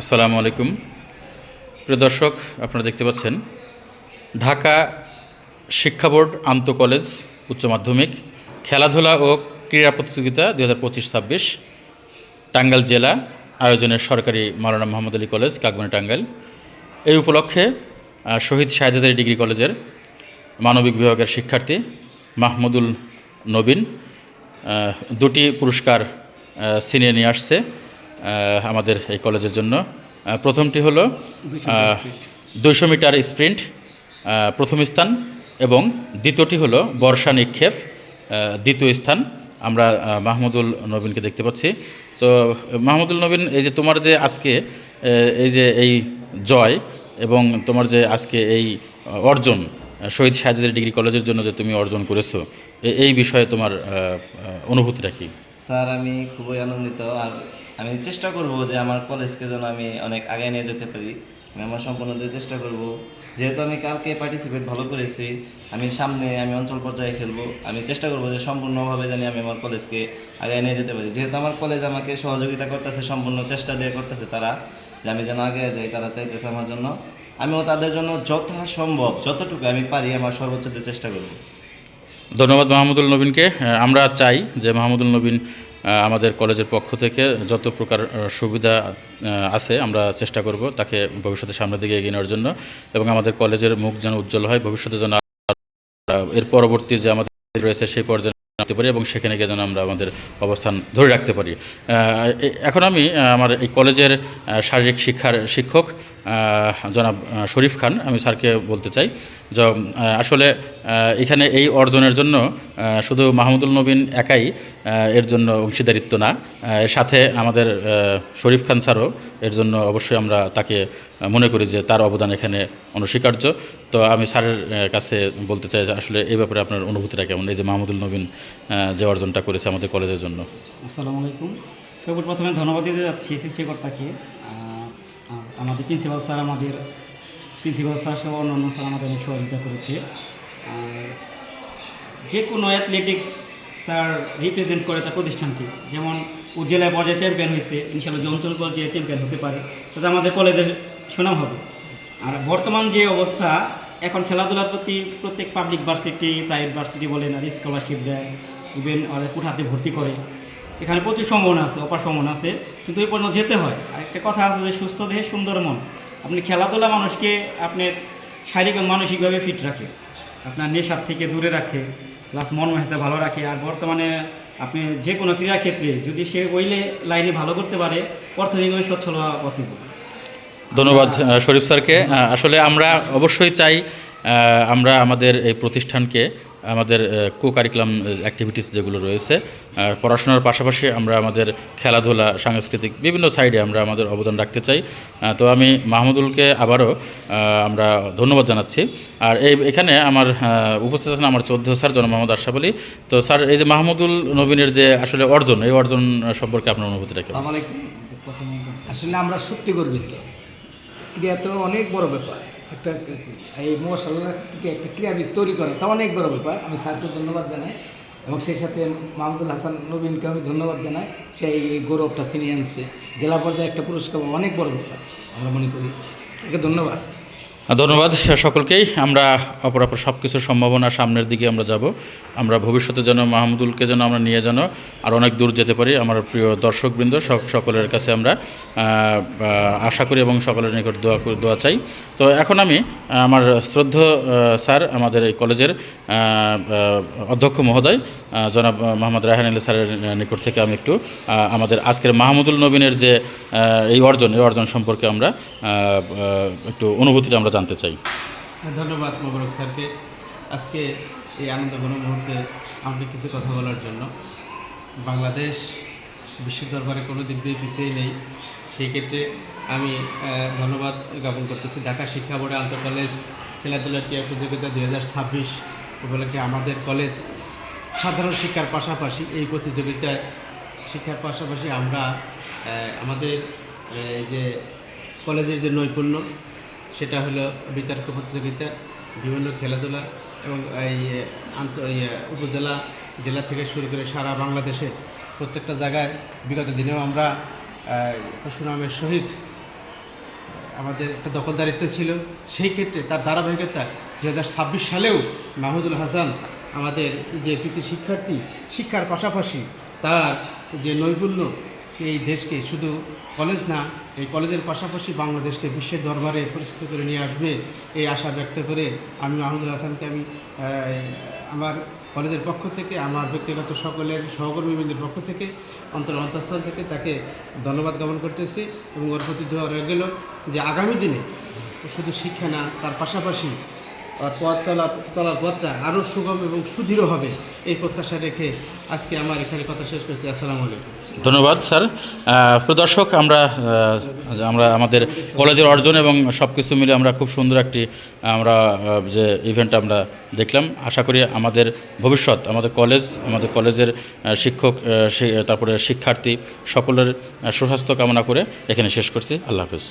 আসসালামু আলাইকুম। প্রিয় দর্শক, আপনারা দেখতে পাচ্ছেন, ঢাকা শিক্ষা বোর্ড আন্ত কলেজ উচ্চ মাধ্যমিক, খেলাধুলা ও ক্রীড়া প্রতিযোগিতা দু হাজার পঁচিশ ছাব্বিশ, টাঙ্গাইল জেলা আয়োজনের সরকারি মাওলানা মোহাম্মদ আলী কলেজ, কাকবানি টাঙ্গাইল। এই উপলক্ষে শহীদ শাহেদাদের ডিগ্রি কলেজের মানবিক বিভাগের শিক্ষার্থী মাহমুদুল নবীন দুটি পুরস্কার ছিনিয়ে নিয়ে আসছে। আমাদের এই কলেজের জন্য। প্রথমটি হলো দুইশো মিটার স্প্রিন্ট প্রথম স্থান এবং দ্বিতীয়টি হলো বর্ষা নিক্ষেপ দ্বিতীয় স্থান। আমরা মাহমুদুল নবীনকে দেখতে পাচ্ছি। তো মাহমুদুল নবীন এই যে তোমার যে আজকে এই যে এই জয় এবং তোমার যে আজকে এই অর্জন শহীদ সাহায্যের ডিগ্রি কলেজের জন্য যে তুমি অর্জন করেছ এই বিষয়ে তোমার অনুভূতিটা কি? স্যার, আমি খুবই আনন্দিত। আর আমি চেষ্টা করব যে আমার কলেজকে যেন আমি অনেক আগে নিয়ে যেতে পারি। আমি আমার সম্পূর্ণ দিয়ে চেষ্টা করব, যেহেতু আমি কালকে পার্টিসিপেট ভালো করেছি, আমি সামনে আমি অঞ্চল পর্যায়ে খেলব, আমি চেষ্টা করব যে সম্পূর্ণভাবে জানি আমি আমার কলেজকে আগে নিয়ে যেতে পারি। যেহেতু আমার কলেজ আমাকে সহযোগিতা করতেছে, সম্পূর্ণ চেষ্টা দিয়ে করতেছে তারা, যে আমি যেন আগে যাই, তারা চাইতেছে আমার জন্য। আমিও তাদের জন্য যথা সম্ভব যতটুকু আমি পারি, আমার সর্বোচ্চ দিয়ে চেষ্টা করব। ধন্যবাদ মাহমুদুল নবীনকে। আমরা চাই যে মাহমুদুল নবীন আমাদের কলেজের পক্ষ থেকে যত প্রকার সুবিধা আছে আমরা চেষ্টা করব তাকে ভবিষ্যতে সামনের দিকে এগিয়ে নেওয়ার জন্য এবং আমাদের কলেজের মুখ যেন উজ্জ্বল হয়, ভবিষ্যতে যেন এর পরবর্তী যে আমাদের রয়েছে সেই পর্যায়ে রাখতে পারি এবং সেখানে গিয়ে যেন আমরা আমাদের অবস্থান ধরে রাখতে পারি। এখন আমি আমার এই কলেজের শারীরিক শিক্ষার শিক্ষক জনাব শরীফ খান, আমি স্যারকে বলতে চাই যে আসলে এখানে এই অর্জনের জন্য শুধু মাহমুদুল নবীন একাই এর জন্য অংশীদারিত্ব না এর সাথে আমাদের শরীফ খান স্যারও এর জন্য অবশ্যই আমরা তাকে মনে করি যে তার অবদান এখানে অনস্বীকার্য। তো আমি স্যারের কাছে বলতে চাই যে, আসলে এই ব্যাপারে আপনার অনুভূতিটা কেমন? এই যে মাহমুদুল নবীন যে অর্জনটা করেছে আমাদের কলেজের জন্য। আসসালামু আলাইকুম। সর্বপ্রথমে প্রথমে ধন্যবাদ দিতে যাচ্ছি সৃষ্টিকর্তাকে। আর আমাদের প্রিন্সিপাল স্যার আমাদের প্রিন্সিপাল স্যার সহ অন্যান্য স্যার আমাদের অনেক সহযোগিতা করেছে। আর যে কোনো অ্যাথলেটিক্স তার রিপ্রেজেন্ট করে তার প্রতিষ্ঠানকে। যেমন ও জেলায় পর্যায়ে চ্যাম্পিয়ন হয়েছে, ইনশাল্লাহ যে অঞ্চল পর্যায়ে চ্যাম্পিয়ন হতে পারে, তাতে আমাদের কলেজের সুনাম হবে। আর বর্তমান যে অবস্থা, এখন খেলাধুলার প্রতি প্রত্যেক পাবলিক ভার্সিটি প্রাইভেট ভার্সিটি বলেন, আর স্কলারশিপ দেয় ইভেন ওরা কোঠাতে ভর্তি করে। এখানে প্রচুর সম্ভাবনা আছে, অপার সম্ভাবনা আছে, কিন্তু এই পর্যন্ত যেতে হয়। আর একটা কথা আছে যে সুস্থ দেহে সুন্দর মন। আপনি খেলাধুলা মানুষকে আপনার শারীরিক এবং মানসিকভাবে ফিট রাখে। আপনার নেশার থেকে দূরে রাখে প্লাস মন মেহাতে ভালো রাখে। আর বর্তমানে আপনি যে কোনো ক্রীড়া ক্ষেত্রে যদি সে ওই লাইনে ভালো করতে পারে অর্থনৈতিকভাবে সচ্ছল হওয়া পসিবল ধন্যবাদ শরীফ স্যারকে। আসলে আমরা অবশ্যই চাই আমরা আমাদের এই প্রতিষ্ঠানকে আমাদের কো কারিকুলাম অ্যাক্টিভিটিস যেগুলো রয়েছে পড়াশোনার পাশাপাশি আমরা আমাদের খেলাধুলা, সাংস্কৃতিক বিভিন্ন সাইডে আমরা আমাদের অবদান রাখতে চাই। তো আমি মাহমুদুলকে আবারও আমরা ধন্যবাদ জানাচ্ছি। আর এই, এখানে আমার উপস্থিত আছেন আমার চৌদ্দ স্যার জন মোহাম্মদ আশরাফ তো স্যার, এই যে মাহমুদুল নবীনের যে আসলে অর্জন, এই অর্জন সম্পর্কে আপনার অনুভূতি আলাইকুম আসলে আমরা সত্যি গর্বিত। ক্রিয়া তো অনেক বড় ব্যাপার। একটা, এই মশাল্লা থেকে একটা ক্রীড়াবিদ তৈরি করা, তা অনেক বড় ব্যাপার। আমি স্যারকে ধন্যবাদ জানাই এবং সেই সাথে মাহমুদুল হাসান নবীনকে আমি ধন্যবাদ জানাই। সে এই গৌরবটা ছিনিয়ে আনছে। জেলা পর্যায়ে একটা পুরস্কার, অনেক বড় ব্যাপার, আমরা মনে করি। একে ধন্যবাদ। ধন্যবাদ সকলকেই। আমরা অপরাপর সব কিছুর সম্ভাবনা সামনের দিকে আমরা যাব। আমরা ভবিষ্যতে যেন মাহমুদুলকে যেন আমরা নিয়ে যেন আর অনেক দূর যেতে পারি, আমার প্রিয় দর্শকবৃন্দ, সক- সকলের কাছে আমরা আশা করি এবং সকলের নিকট দোয়া দোয়া চাই। তো এখন আমি আমার শ্রদ্ধ স্যার, আমাদের এই কলেজের অধ্যক্ষ মহোদয় জনাব মোহাম্মদ রায়হান আলী স্যারের নিকট থেকে আমি একটু আমাদের আজকের মাহমুদুল নবীনের যে এই অর্জন এই অর্জন সম্পর্কে আমরা একটু অনুভূতিটা আমরা জানতে চাই। ধন্যবাদ মোবারক স্যারকে। আজকে এই আনন্দঘন মুহূর্তে আমাকে কিছু কথা বলার জন্য। বাংলাদেশ বিশ্ব দরবারে কোনো দিক দিয়ে পিছিয়ে নেই। সেই ক্ষেত্রে আমি ধন্যবাদ জ্ঞাপন করতেছি। ঢাকা শিক্ষা বোর্ডে আন্তঃ কলেজ, খেলাধুলা, ক্রীড়া প্রতিযোগিতা দুই হাজার ছাব্বিশ উপলক্ষে আমাদের কলেজ সাধারণ শিক্ষার পাশাপাশি এই প্রতিযোগিতায় শিক্ষার পাশাপাশি আমরা আমাদের যে কলেজের যে নৈপুণ্য সেটা হলো বিতর্ক প্রতিযোগিতা, বিভিন্ন খেলাধুলা এবং এই আন্ত উপজেলা, জেলা থেকে শুরু করে সারা বাংলাদেশে প্রত্যেকটা জায়গায় বিগত দিনেও আমরা সুনামের সহিত আমাদের একটা দখলদারিত্ব ছিল। সেই ক্ষেত্রে তার ধারাবাহিকতা দু ছাব্বিশ সালেও মাহমুদুল হাসান আমাদের যে কৃতি শিক্ষার্থী, শিক্ষার পাশাপাশি তার যে নৈপুণ্য এই দেশকে শুধু কলেজ না, এই কলেজের পাশাপাশি বাংলাদেশকে বিশ্বের দরবারে পরিচিত করে নিয়ে আসবে এই আশা ব্যক্ত করে আমি মাহমুদুল হাসানকে আমি আমার কলেজের পক্ষ থেকে, আমার ব্যক্তিগত সকলের সহকর্মীবৃন্দের পক্ষ থেকে, অন্তর অন্তঃস্থল থেকে তাকে ধন্যবাদ জ্ঞাপন করতেছি এবং ওর প্রতি দোয়া রয়ে গেল যে আগামী দিনে শুধু শিক্ষা না, তার পাশাপাশি পথ চলার চলার পথটা আরও সুগম এবং সুদৃঢ় হবে। এই প্রত্যাশা রেখে আজকে আমার এখানে কথা শেষ করছি। আসসালামু আলাইকুম। ধন্যবাদ, স্যার। প্রদর্শক আমরা আমরা আমাদের কলেজের অর্জন এবং সব কিছু মিলে আমরা খুব সুন্দর একটি, আমরা যে ইভেন্ট আমরা দেখলাম। আশা করি আমাদের ভবিষ্যৎ, আমাদের কলেজ, আমাদের কলেজের শিক্ষক তারপরে শিক্ষার্থী সকলের সুস্বাস্থ্য কামনা করে এখানে শেষ করছি। আল্লাহ হাফিজ।